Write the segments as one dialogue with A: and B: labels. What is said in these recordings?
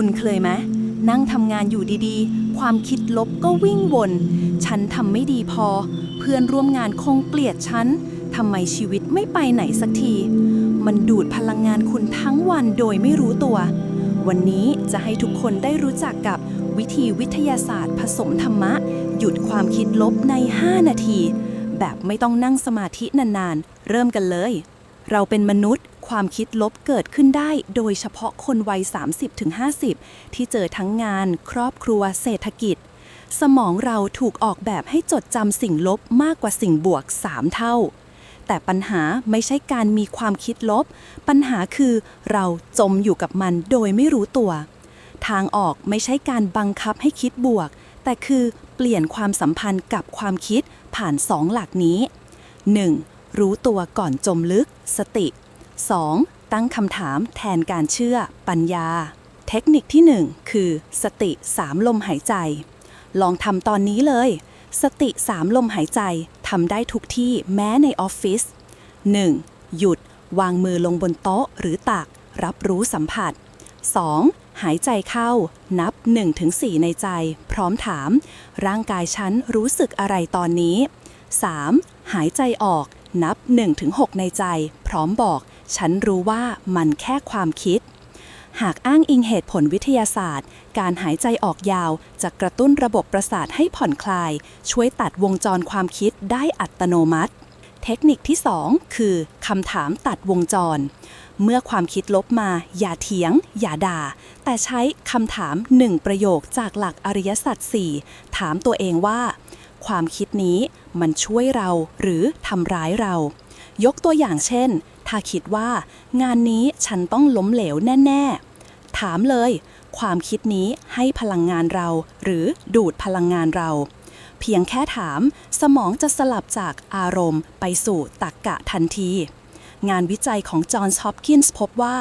A: คุณเคยไหมนั่งทำงานอยู่ดีๆ ความคิดลบก็วิ่งวน ฉันทำไม่ดีพอ เพื่อนร่วมงานคงเกลียดฉันทำไมชีวิตไม่ไปไหนสักที มันดูดพลังงานคุณทั้งวันโดยไม่รู้ตัว วันนี้จะให้ทุกคนได้รู้จักกับวิธีวิทยาศาสตร์ผสมธรรมะ หยุดความคิดลบใน 5 นาที แบบไม่ต้องนั่งสมาธินานๆ เริ่มกันเลย เราเป็นมนุษย์ ความคิดลบเกิดขึ้นได้โดยเฉพาะคนวัย 30-50 ที่เจอทั้งงาน ครอบครัว เศรษฐกิจ สมองเราถูกออกแบบให้จดจำสิ่งลบมากกว่าสิ่งบวก 3 เท่า แต่ปัญหาไม่ใช่การมีความคิดลบ ปัญหาคือเราจมอยู่กับมันโดยไม่รู้ตัว ทางออกไม่ใช่การบังคับให้คิดบวก แต่คือเปลี่ยนความสัมพันธ์กับความคิดผ่านสองหลักนี้ 1. รู้ตัวก่อนจมลึก สติ 2. ตั้งคำถามแทนการเชื่อ ปัญญา เทคนิคที่ 1 คือ สติสามลมหายใจ ลองทำตอนนี้เลย สติสามลมหายใจทำได้ทุกที่แม้ในออฟฟิศ 1. หยุด วางมือลงบนโต๊ะหรือตัก รับรู้สัมผัส 2. หายใจเข้า นับ 1-4 ในใจ พร้อมถาม ร่างกายฉันรู้สึกอะไรตอนนี้ 3. หายใจออก นับ 1-6 ในใจ พร้อมบอก ฉันรู้ว่ามันแค่ความคิด หากอ้างอิงเหตุผลวิทยาศาสตร์ การหายใจออกยาวจะกระตุ้นระบบประสาทให้ผ่อนคลาย ช่วยตัดวงจรความคิดได้อัตโนมัติ เทคนิคที่ 2 คือคำถามตัดวงจร เมื่อความคิดลบมา อย่าเถียง อย่าด่า แต่ใช้คำถามหนึ่งประโยคจากหลักอริยสัจ4ถามตัวเองว่า ความคิดนี้มันช่วยเราหรือทำร้ายเรายกตัวอย่างเช่น ถ้าคิดว่างานนี้ฉันต้องล้มเหลวแน่ ๆ ถามเลย ความคิดนี้ให้พลังงานเรา หรือดูดพลังงานเรา เพียงแค่ถาม สมองจะสลับจากอารมณ์ ไปสู่ตรรกกะทันที งานวิจัยของจอห์นส์ฮอปกินส์พบว่า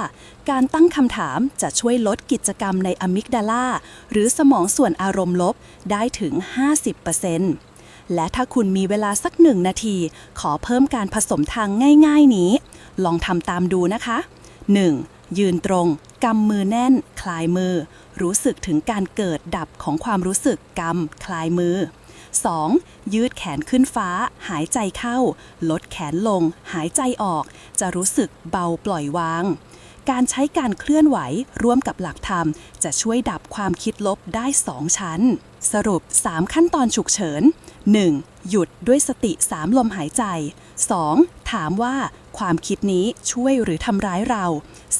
A: การตั้งคำถามจะช่วยลดกิจกรรมในอะมิกดาลาหรือสมองส่วนอารมณ์ลบได้ถึง 50% และถ้าคุณมีเวลาสักหนึ่งนาที ขอเพิ่มการผสมทางง่ายๆนี้ ลองทำตามดูนะคะ 1. ยืนตรง กำมือแน่น คลายมือ รู้สึกถึงการเกิดดับของความรู้สึกกำ คลายมือ 2. ยืดแขนขึ้นฟ้า หายใจเข้า ลดแขนลง หายใจออก จะรู้สึกเบาปล่อยวาง การใช้การเคลื่อนไหวร่วมกับหลักธรรม จะช่วยดับความคิดลบได้ 2 ชั้น สรุป 3 ขั้นตอนฉุกเฉิน 1. หยุดด้วยสติ 3 ลมหายใจ 2. ถามว่าความคิดนี้ช่วยหรือทำร้ายเรา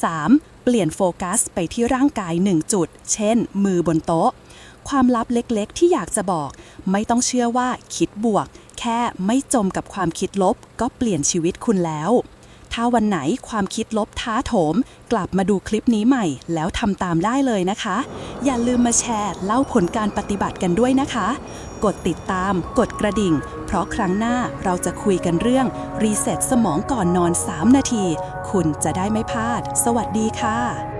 A: 3. เปลี่ยนโฟกัสไปที่ร่างกาย 1 จุด เช่น มือบนโต๊ะ ความลับเล็กๆ ที่อยากจะบอก ไม่ต้องเชื่อว่าคิดบวก แค่ไม่จมกับความคิดลบ ก็เปลี่ยนชีวิตคุณแล้ว ถ้าวันไหนความคิดลบท้าโถม กลับมาดูคลิปนี้ใหม่ แล้วทำตามได้เลยนะคะ อย่าลืมมาแชร์ เล่าผลการปฏิบัติกันด้วยนะคะ กดติดตาม กดกระดิ่ง เพราะครั้งหน้าเราจะคุยกันเรื่อง รีเซ็ตสมองก่อนนอน 3 นาที คุณจะได้ไม่พลาด สวัสดีค่ะ